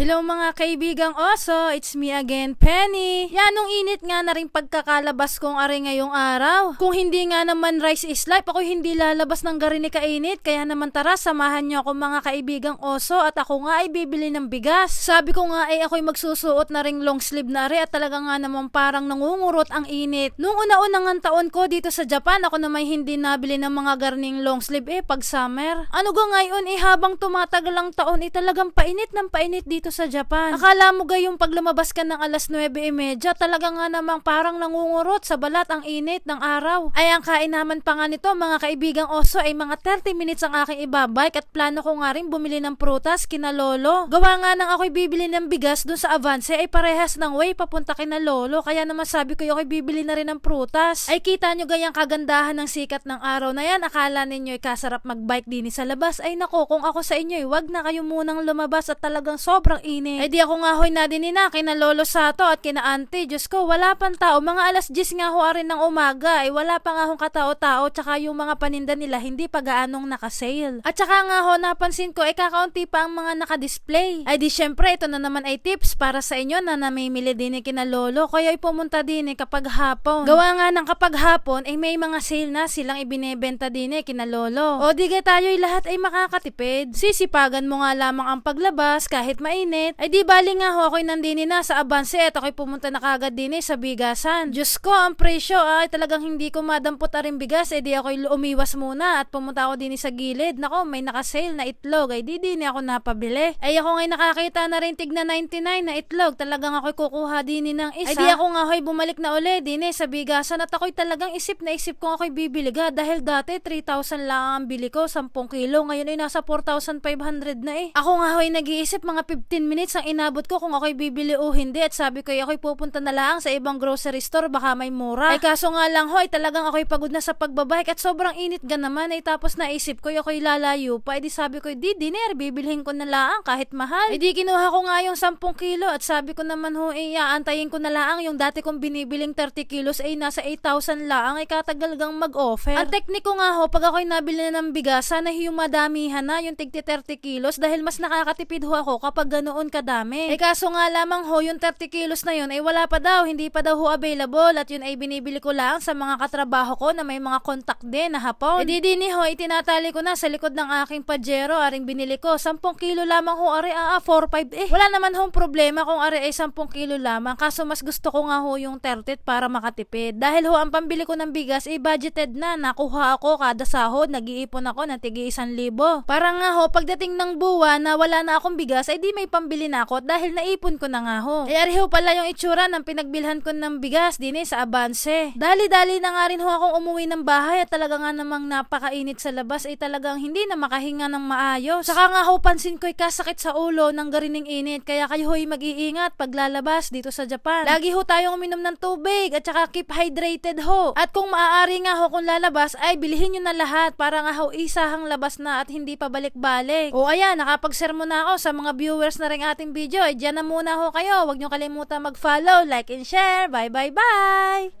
Hello mga kaibigang oso, it's me again, Penny. Yan, nung init nga na rin pagkakalabas kong are ngayong araw. Kung hindi nga naman rice is life, ako hindi lalabas ng garini kainit. Kaya naman tara, samahan niyo ako mga kaibigang oso at ako nga ay bibili ng bigas. Sabi ko nga ay ako'y magsusuot na ring long sleeve na are at talaga nga naman parang nangungurot ang init. Nung una-unang taon ko dito sa Japan, ako naman hindi nabili ng mga garning long sleeve eh pag summer. Ano ga ngayon eh habang tumatagal ang taon eh talagang painit ng painit dito sa Japan. Akala mo ga yung pag lumabas ka ng alas 9.30, talaga nga namang parang nangungurot sa balat ang init ng araw. Ay ang kainaman pa nga nito mga kaibigang oso ay mga 30 minutes ang aking ibabike at plano ko nga rin bumili ng prutas kina lolo. Gawa nga nang ako'y bibili ng bigas dun sa Avance ay parehas ng way papunta kina lolo kaya naman sabi ko ako'y bibili na rin ng prutas. Ay kita nyo gayang kagandahan ng sikat ng araw na yan akala ninyo ay kasarap magbike din sa labas ay nako kung ako sa inyo ay wag na kayo munang lumabas at talagang sobrang init. Ay di ako nga hoy na din na kina lolo Sato at kina auntie. Diyos ko wala pang tao. Mga alas 10 nga ho rin ng umaga ay wala pa nga hong katao-tao tsaka yung mga paninda nila hindi pa gaanong nakasale. At tsaka nga ho napansin ko ay kakaunti pa ang mga nakadisplay. Ay di syempre ito na naman ay tips para sa inyo na namimili din ni kina lolo. Kaya ay pumunta din eh kapag hapon. Gawa nga ng kapag hapon ay may mga sale na silang ibinebenta din eh kina lolo. O di tayo'y lahat ay makakatipid. Sisipagan mo nga lamang ang paglabas kahit mainit. Ay di bali nga ho ako'y nandini na sa Avance at ako'y pumunta na kagad din eh sa bigasan. Diyos ko ang presyo ay talagang hindi ko madampot na rin bigas. Eh di ako'y umiwas muna at pumunta ako din eh sa gilid. Nako may nakasale na itlog. Ay di din ako napabili. Ay ako ngay nakakita na rin tigna 99 na itlog. Talagang ako'y kukuha din eh ng isa. Ay di ako nga ho'y bumalik na uli din sa bigasan at ako'y talagang isip na isip kung ako'y bibili ga dahil dati 3,000 lang ang bili ko 10 kilo. Ngayon ay nasa 4,500 na eh. Ako nga ho'y nag-iisip mga 15 minutes ang inabot ko kung ako'y bibili o hindi at sabi ko ako'y pupunta na lang sa ibang grocery store baka may mura. Ay kaso nga lang hoy talagang ako'y pagod na sa pagbabike at sobrang init ga naman ay tapos naisip ko ako'y lalayo pa. Ay di sabi ko di diner bibilhin ko na lang kahit mahal. Ay di kinuha ko nga yung 10 kilo at sabi ko naman ho ay aantayin ko na lang yung dati kong binibiling 30 kilos ay nasa 8,000 lang ay katagal gang mag-offer. Ang tekniko nga ho pag ako'y nabili na ng bigas sana yung madamihan na yung tigti 30 kilos dahil mas nakakatipid ho ako kapag ganoon kadami. Eh kaso nga lamang ho yung 30 kilos na yun ay wala pa daw, hindi pa daw ho available at yun ay binibili ko lang sa mga katrabaho ko na may mga contact din na hapon. Eh di din ho, itinatali ko na sa likod ng aking pajero aring binili ko. 10 kilo lamang ho ari ah, 4-5 eh. Wala naman ho problema kung ari ay 10 kilo lamang kaso mas gusto ko nga ho yung 30 para makatipid. Dahil ho ang pambili ko ng bigas ay budgeted na. Nakuha ako kada sahod, nag-iipon ako ng tigi 1,000. Para nga ho, pagdating ng buwan na wala na akong bigas, ay di may pambili na ako dahil naipon ko na nga ho. Ay ari ho pala yung itsura ng pinagbilhan ko ng bigas din eh, sa Avance. Dali-dali na nga rin ho akong umuwi ng bahay at talaga nga namang napakainit sa labas ay talagang hindi na makahinga ng maayos. Saka nga ho pansin ko'y kasakit sa ulo ng garining init kaya kayo ho'y mag-iingat paglalabas dito sa Japan. Lagi ho tayong uminom ng tubig at saka keep hydrated ho. At kung maaari nga ho kung lalabas ay bilhin nyo na lahat para nga ho isahang labas na at hindi pa balik-balik. O ayan, nakapag-share mo na ako sa mga viewers na rin ating video. Dyan na muna ho kayo. Huwag nyo kalimutan mag-follow, like and share. Bye bye bye!